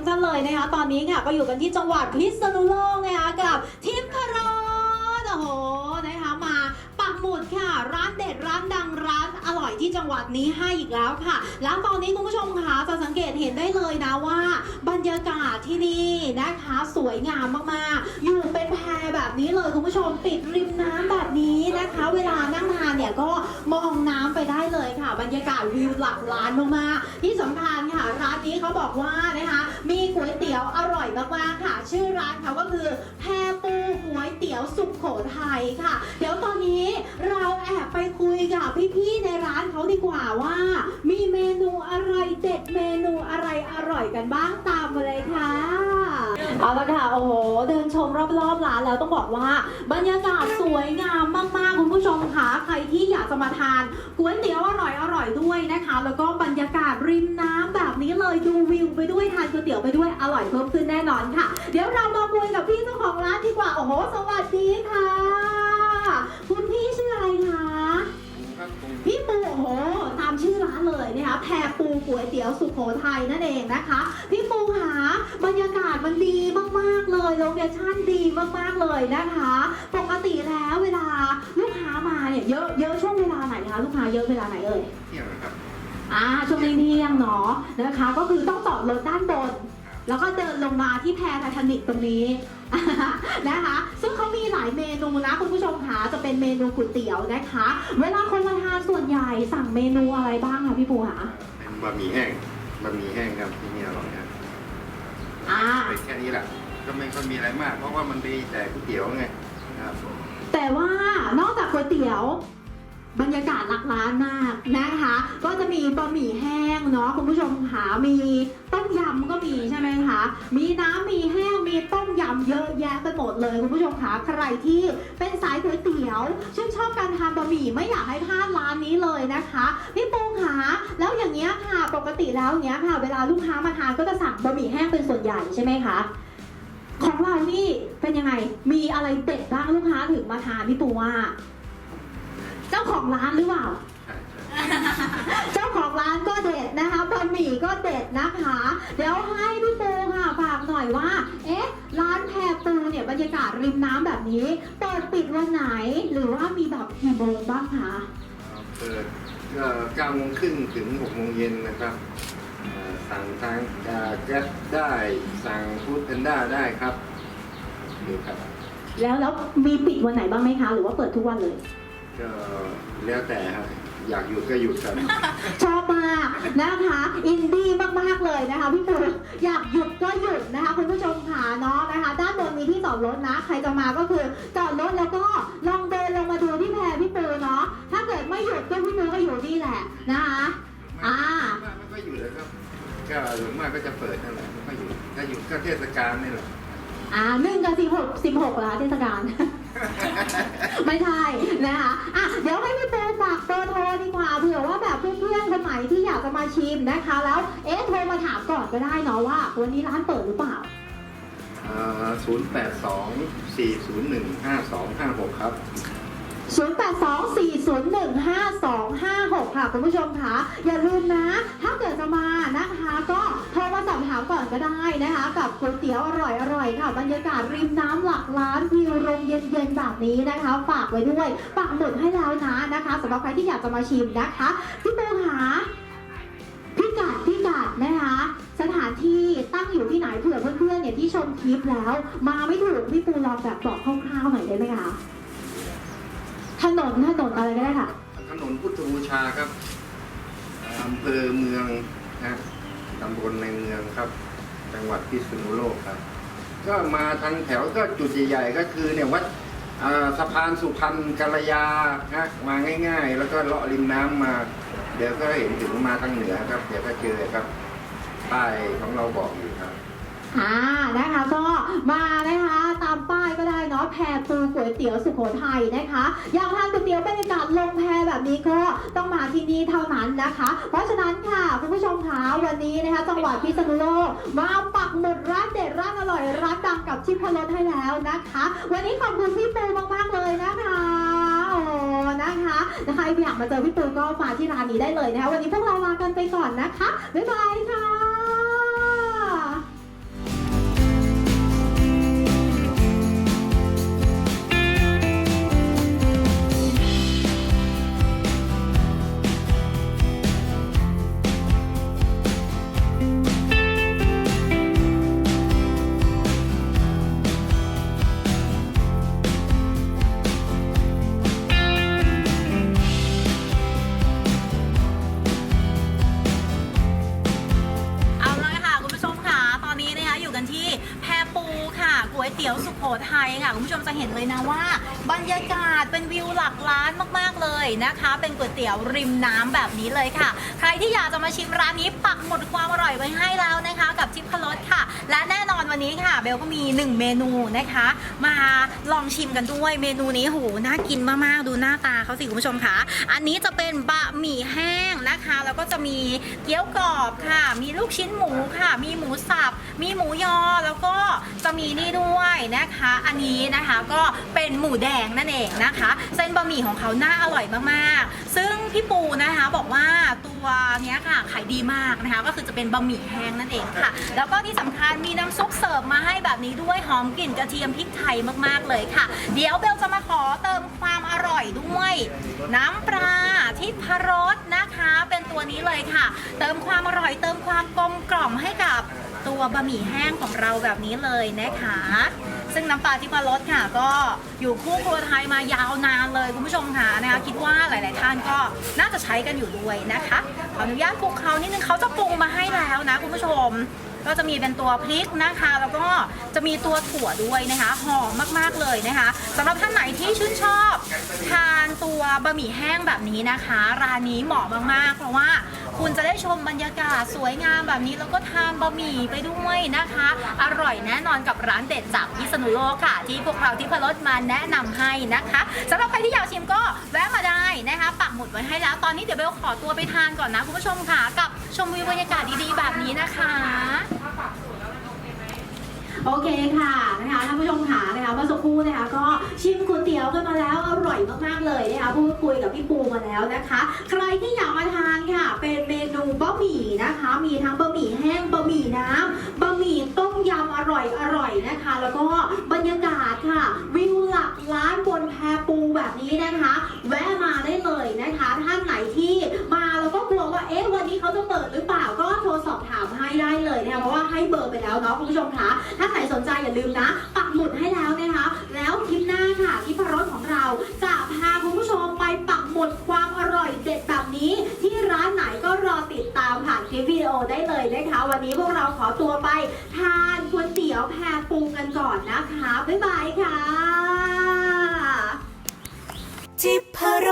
ทุกท่านเลยนะคะตอนนี้ค่ะก็อยู่กันที่จังหวัดพิษณุโลกนะคะกับทิพย์คารอนโอ้โหนะคะมาปักหมุดค่ะ ร้านเด็ดร้านดังร้านอร่อยที่จังหวัดนี้ให้อีกแล้วค่ะ แล้วตอนนี้คุณผู้ชมคะจะสังเกตเห็นได้เลยนะว่า บรรยากาศที่นี่นะคะ สวยงามมากๆอยู่เป็น แบบนี้เลยคุณผู้ชมติดริมน้ำแบบนี้นะคะ เวลานั่งทานเนี่ยก็มองน้ำไปได้เลยค่ะ บรรยากาศวิวหลักล้านมากๆที่สำคัญค่ะ ร้านนี้เขาบอกว่านะคะ มีก๋วยเตี๋ยวอร่อยมากๆค่ะ ชื่อร้านเขาก็คือแพปูก๋วยเตี๋ยวสุขโขทัยค่ะ เดี๋ยวตอนนี้เราแอบไปคุยกับพี่ๆในร้านเขาดีกว่าว่า มีเมนูอะไรเด็ดเมนูอะไรอร่อยกันบ้างตามมาเลยค่ะ เอาละค่ะ โอ้โห เดินชมรอบๆร้านแล้วต้องบอกว่า บรรยากาศสวยงามมากๆ คุณผู้ชมค่ะ ใครที่อยากจะมาทานก๋วยเตี๋ยวอร่อยอร่อยๆด้วยนะคะ แล้วก็บรรยากาศริมน้ำแบบนี้เลยดูวิวไปด้วยทานก๋วยเตี๋ยวไปด้วยอร่อยเพิ่มขึ้นแน่นอนค่ะ เดี๋ยวเรามาคุยกับพี่เจ้าของร้านดีกว่า โอ้โห สวัสดีค่ะ คุณพี่ชื่ออะไรคะ ครับผมพี่ปูโอ้โหตามชื่อร้านเลยนะคะแพรปูก๋วยเตี๋ยวสุโขทัยนั่นเองนะคะ พี่ปูหาบ รรยากาศมันดีมากๆเลยโลเคชั่นดีมากๆเลยนะคะ ปกติแล้วเวลาลูกค้ามาเนี่ยเยอะเยอะช่วงเวลาไหนคะลูกค้าเยอะเวลาไหนเอ่ยเที่ยงนะครับอ่าช่วงเที่ยงๆเนาะนะคะ ก็คือต้องจอดรถด้านบน แล้วก็เดินลงมาที่แพไททานิกตรงนี้นะคะ ซึ่งเขามีหลายเมนูนะคุณผู้ชมคะจะเป็นเมนูก๋วยเตี๋ยวนะคะ เวลาคนมาทานส่วนใหญ่สั่งเมนูอะไรบ้างคะพี่ปูคะเป็นบะหมี่แห้งบะหมี่แห้งครับที่นี่อร่อยครับ อ่า เป็นแค่นี้แหละก็ไม่ค่อยมีอะไรมาก เพราะว่ามันมีแต่ก๋วยเตี๋ยวไงครับแต่ว่านอกจากก๋วยเตี๋ยว บรรยากาศหลักล้านมากนะคะ ก็จะมีบะหมี่แห้งเนาะคุณผู้ชมค่ะมีต้มยำก็มีใช่ไหมคะมีน้ำมีแห้งมีต้มยำเยอะแยะไปหมดเลยคุณผู้ชมค่ะใครที่เป็นสายก๋วยเตี๋ยวชื่นชอบการทานบะหมี่ไม่อยากให้พลาดร้านนี้เลยนะคะพี่ปูค่ะแล้วอย่างเงี้ยค่ะปกติแล้วอย่างเงี้ยค่ะ เวลาลูกค้ามาทานก็จะสั่งบะหมี่แห้งเป็นส่วนใหญ่ใช่ไหมคะของเรานี่เป็นยังไงมีอะไรเด็ดบ้างลูกค้าถึงมาทานพี่ปูว่า เจ้าของร้านหรือเปล่าใช่ใช่เจ้าของร้านก็เด็ดนะคะบะหมี่ก็เด็ดนะคะ เดี๋ยวให้พี่ปูค่ะฝากหน่อยว่า เอ๊ะ ร้านแพรปูเนี่ยบรรยากาศริมน้ำแบบนี้ เปิดปิดวันไหน หรือว่ามีแบบกี่โมงบ้างคะเปิดก็เก้าโมงครึ่งถึงหกโมงเย็นนะครับเอ่อสั่งทางแก๊สได้สั่งฟู้ดแพนด้าได้ครับดูครับ แล้วแล้วมีปิดวันไหนบ้างไหมคะ หรือว่าเปิดทุกวันเลย ก็แล้วแต่ครับอยากหยุดก็หยุดครับ ชอบมากนะคะ อินดี้มากๆเลยนะคะพี่ปูอยากหยุดก็หยุดนะคะคุณผู้ชมค่ะเนาะนะคะ ด้านบนมีที่จอดรถนะ ใครจะมาก็คือจอดรถแล้วก็ลองเดินลงมาดูที่แพรพี่ปูเนาะถ้าเกิดไม่หยุดก็พี่ปูก็อยู่นี่แหละนะคะอ่าไม่ก็อยู่เลยครับก็หรือมากก็จะเปิดนั่นแหละไม่ค่อยอยู่ถ้าอยู่ก็เทศกาลนี่แหละอ่าหนึ่งกับสิบหกสิบหกเหรอคะเทศกาล ไม่ใช่นะคะอะเดี๋ยวให้พี่ปูฝากเบอร์โทรดีกว่าเผื่อว่าแบบเพื่อนๆคนไหนที่อยากจะมาชิมนะคะ แล้วเอ๊ะโทรมาถามก่อนก็ได้เนาะว่า วันนี้ร้านเปิดหรือเปล่า ศูนย์แปดสองสี่ศูนย์หนึ่งห้าสองห้าหกครับ 0824015256 ค่ะคุณผู้ชมคะอย่าลืมนะ ถ้าเกิดจะมา ก่อนก็ได้นะคะ กับก๋วยเตี๋ยวอร่อยๆค่ะ บรรยากาศริมน้ำหลักล้านวิวลมเย็นๆแบบนี้นะคะฝากไว้ด้วยปักหมุดให้แล้วนะนะคะสำหรับใครที่อยากจะมาชิมนะคะพี่ปูหาพิกัดพิกัดนะคะ สถานที่ตั้งอยู่ที่ไหนเผื่อเพื่อนๆเนี่ยที่ชมคลิปแล้ว มาไม่ถูกพี่ปูลองแบบบอกคร่าวๆหน่อยได้ไหมคะถนนถนนอะไรก็ได้ค่ะ ถนนพุทธบูชาครับอำเภอเมืองนะ ตำบลในเมืองครับ จังหวัดพิษณุโลกครับ ก็มาทางแถวก็จุดใหญ่ๆก็คือเนี่ยวัดสะพานสุพรรณกัลยาฮะมาง่าย ๆ แล้วก็เลาะริมน้ำมา เดี๋ยวก็เห็นถึงมาทางเหนือครับ เดี๋ยวก็เจอครับป้ายของเราบอกอยู่ครับ อ่านะคะก็มานะคะ ป้ายก็ได้เนาะแพรปูก๋วยเตี๋ยวสุโขทัยนะคะอยากทานก๋วยเตี๋ยวบรรยากาศลงแพแบบนี้ก็ต้องมาที่นี่เท่านั้นนะคะ เพราะฉะนั้นค่ะคุณผู้ชมคะวันนี้นะคะจังหวัดพิษณุโลกมาปักหมุดร้านเด็ดร้านอร่อยร้านดังกับชิพรสให้แล้วนะคะ วันนี้ขอบคุณพี่ปูมากๆเลยนะคะโอ้นะคะใครอยากมาเจอพี่ปูก็มาที่ร้านนี้ได้เลยนะคะวันนี้พวกเราลากันไปก่อนนะคะบ๊ายบายค่ะ วยเตี๋ยวสุโขทัยค่ะคุณผู้ชมจะเห็นเลยนะว่า บรรยากาศเป็นวิวหลักล้านมากๆเลยนะคะ เป็นก๋วยเตี๋ยวริมน้ำแบบนี้เลยค่ะ ใครที่อยากจะมาชิมร้านนี้ปักหมดความอร่อยไว้ให้แล้วนะคะ กับทิพรสค่ะ และแน่นอนวันนี้ค่ะ เบลก็มี 1 เมนูนะคะ มาลองชิมกันด้วยเมนูนี้โหน่ากินมากๆดูหน้าตาเขาสิคุณผู้ชมค่ะ อันนี้จะเป็นบะหมี่แห้งนะคะ แล้วก็จะมีเกี๊ยวกรอบค่ะ มีลูกชิ้นหมูค่ะ มีหมูสับมีหมูยอแล้วก็จะมีนี่ด้วยนะคะอันนี้นะคะก็เป็นหมูแดงนั่นเองนะคะ เส้นบะหมี่ของเขาน่าอร่อยมากๆ ซึ่งพี่ปูนะคะบอกว่าตัวเนี้ยค่ะขายดีมากนะคะ ก็คือจะเป็นบะหมี่แห้งนั่นเองค่ะ แล้วก็ที่สำคัญมีน้ำซุปเสิร์ฟมาให้แบบนี้ด้วยหอมกลิ่นกระเทียมพริกไทยมากๆเลยค่ะ เดี๋ยวเบลจะมาขอเติมความอร่อยด้วย น้ำปลาทิพรสนะคะ เป็นตัวนี้เลยค่ะ เติมความอร่อยเติมความกลมกล่อมให้กับตัวบะหมี่แห้งของเราแบบนี้เลยนะคะซึ่งน้ำปลาที่มารสค่ะ ก็อยู่คู่ครัวไทยมายาวนานเลยคุณผู้ชมค่ะนะคะ คิดว่าหลาย ๆ ท่านก็น่าจะใช้กันอยู่ด้วยนะคะขออนุญาตคลุกเคล้านิดนึงเขาจะปรุงมาให้แล้วนะคุณผู้ชม ก็จะมีเป็นตัวพริกนะคะ แล้วก็จะมีตัวถั่วด้วยนะคะหอมมากๆเลยนะคะสำหรับท่านไหนที่ชื่นชอบทาน ตัวบะหมี่แห้งแบบนี้นะคะ ร้านนี้เหมาะมากๆ เพราะว่าคุณจะได้ชมบรรยากาศสวยงามแบบนี้แล้วก็ทานบะหมี่ไปด้วยนะคะ อร่อยแน่นอนกับร้านเด็ดจากพิษณุโลกค่ะ ที่พวกเราที่พลดมาแนะนำให้นะคะสำหรับใครที่อยากชิมก็แวะมาได้นะคะ ปักหมุดไว้ให้แล้วตอนนี้เดี๋ยวเบลขอตัวไปทานก่อนนะคุณผู้ชมค่ะกับชมวิวบรรยากาศดีๆแบบนี้นะคะ โอเคค่ะนะคะท่านผู้ชมค่ะนะคะเมื่อสักครู่นะคะก็ชิมก๋วยเตี๋ยวกันมาแล้วอร่อยมากๆเลยนะคะพูดคุยกับพี่ปูมาแล้วนะคะ ใครที่อยากมาทานค่ะ เป็นเมนูบะหมี่นะคะ มีทั้งบะหมี่แห้งบะหมี่น้ำบะหมี่ต้มยำอร่อยอร่อยนะคะ แล้วก็บรรยากาศค่ะ วิวหลักล้านบนแพปูแบบนี้นะคะ แวะ ไปแล้วเนาะคุณผู้ชมคะถ้าใครสนใจอย่าลืมนะ ปักหมุดให้แล้วนะคะ แล้วคลิปหน้าค่ะที่พรสของเราจะพาคุณผู้ชมไปปักหมุดความอร่อยเด็ดแบบนี้ ที่ร้านไหนก็รอติดตามผ่านคลิปวิดีโอได้เลยนะคะ วันนี้พวกเราขอตัวไปทานก๋วยเตี๋ยวแพรปูกันก่อนนะคะบ๊ายบายค่ะทิพร